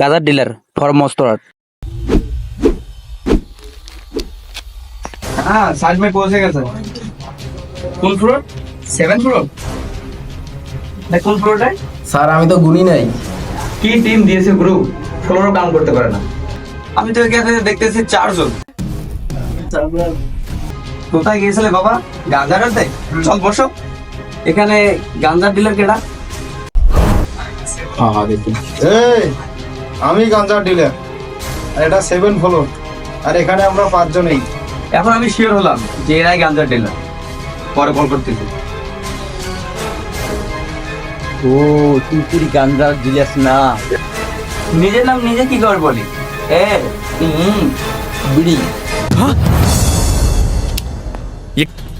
গাজার dealer for মস্তরাট হ্যাঁ side পৌঁছে গেছে। কোন ফ্লোর সেভেন ফ্লোর না কোন ফ্লোরটায় স্যার আমি তো গুনি নাই। কি টিম দিয়েছে গ্রুপ ফ্লোরও কাম করতে পারে না। আমি তো এখানে দেখতেছি চারজন। কোথায় গিয়েছিলে বাবা? গাঁজার আনতে চল বসো। এখানে গাঞ্জার ডিলার কেডা? হ্যাঁ হ্যাঁ এই! আমি গাঞ্জা ডিলার আর এটা সেভেন ফ্লোর আর এখানে আমরা পাঁচজনেই এখন আমি শিওর হলাম যে এরাই গাঞ্জার ডিলার পরে কল করতেছি। ও তুই পুরি গাঞ্জা দিলিস না? নিজের নাম নিজে কি করে বলি? এ হুম বিড়ি।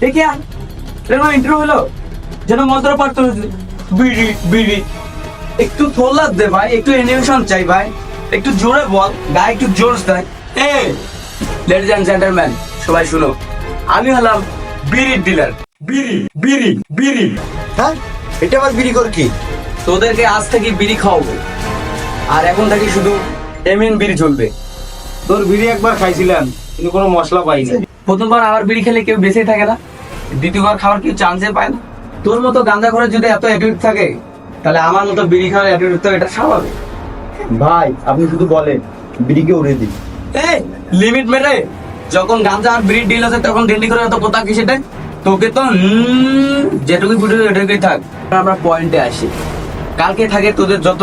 দেখি আর? এরকম ইন্টারভিউ হলো? যেন মন্ত্র পারতো বিড়ি বিড়ি। একটু থোলা দে ভাই একটু এনিমেশন চাই ভাই। একটু জোরে বল গায়ে একটু জোর দেয়। এ লেডিজ অ্যান্ড জেন্টলম্যান সবাই শুনো। আমি হলাম বিড়ির ডিলার বিড়ি বিড়ি বিড়ি। হ্যাঁ? এটা আবার বিড়ি কর কি? তোদেরকে আজ থেকে বিড়ি খাওয়াবো। আর এখন থেকে শুধু এমএন বিড়ি চলবে তোর বিড়ি একবার খাইছিলাম কিন্তু কোনো মশলা পাইনি। প্রথমবার আবার বিড়ি খেলে কেউ বেঁচে থাকে না। দ্বিতীয়বার খাওয়ার কেউ চান্সে পায় না। তোর মতো গাঁজা করে যদি এত অ্যাটিটিউড থাকে তাহলে আমার মতো বিড়ি খাওয়ার অ্যাটিটিউড তো এটা স্বাভাবিক। ভাই আপনি শুধু বলেন বিড়িকে উড়ে দিন। এই লিমিট মেরে যখন গাঁজা আর বিড়ি ডিল আছে তখন ডেন্ডি করে এত পোতা কিসেটা তোকে তো হুম, যেটুকুই ফুটে এটুকুই থাক। আমরা পয়েন্টে আসি। কালকে থাকে তোদের যত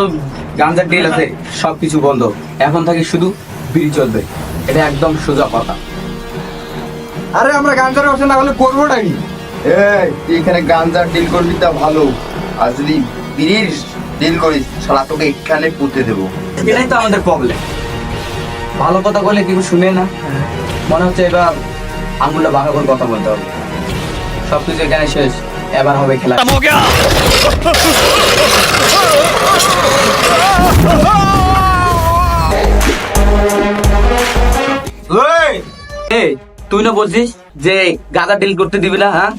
গাঁজার ডিল আছে সবকিছু বন্ধ। এখন থেকে শুধু বিড়ি চলবে। এটা একদম সোজা কথা। আরে আমরা গাঞ্জার ব্যবসা না হলে করব নাকি এই তুই এখানে গাঞ্জার ডিল করবি তা ভালো। আর যদি বিড়ির ডিল করিস শালা তোকে এখানে পুঁতে দেবো। এটাই তো আমাদের প্রবলেম ভালো কথা বলে কেউ শুনে না। মনে হচ্ছে এবার আঙুলটা বাঁকা করে কথা বলতে হবে। সবকিছু এখানে শেষ। এবার হবে খেলা। এই! তুই না বলছিস যে গাদা ডিল করতে দিবি না হ্যাঁ?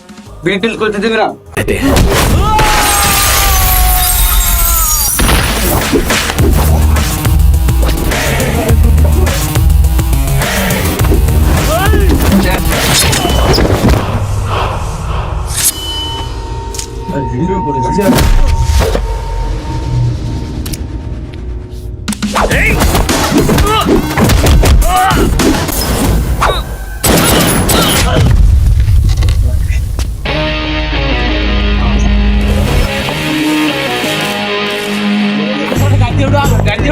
বিড়ি ডিল করতে দিবি না? Let's go.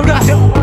Brasil.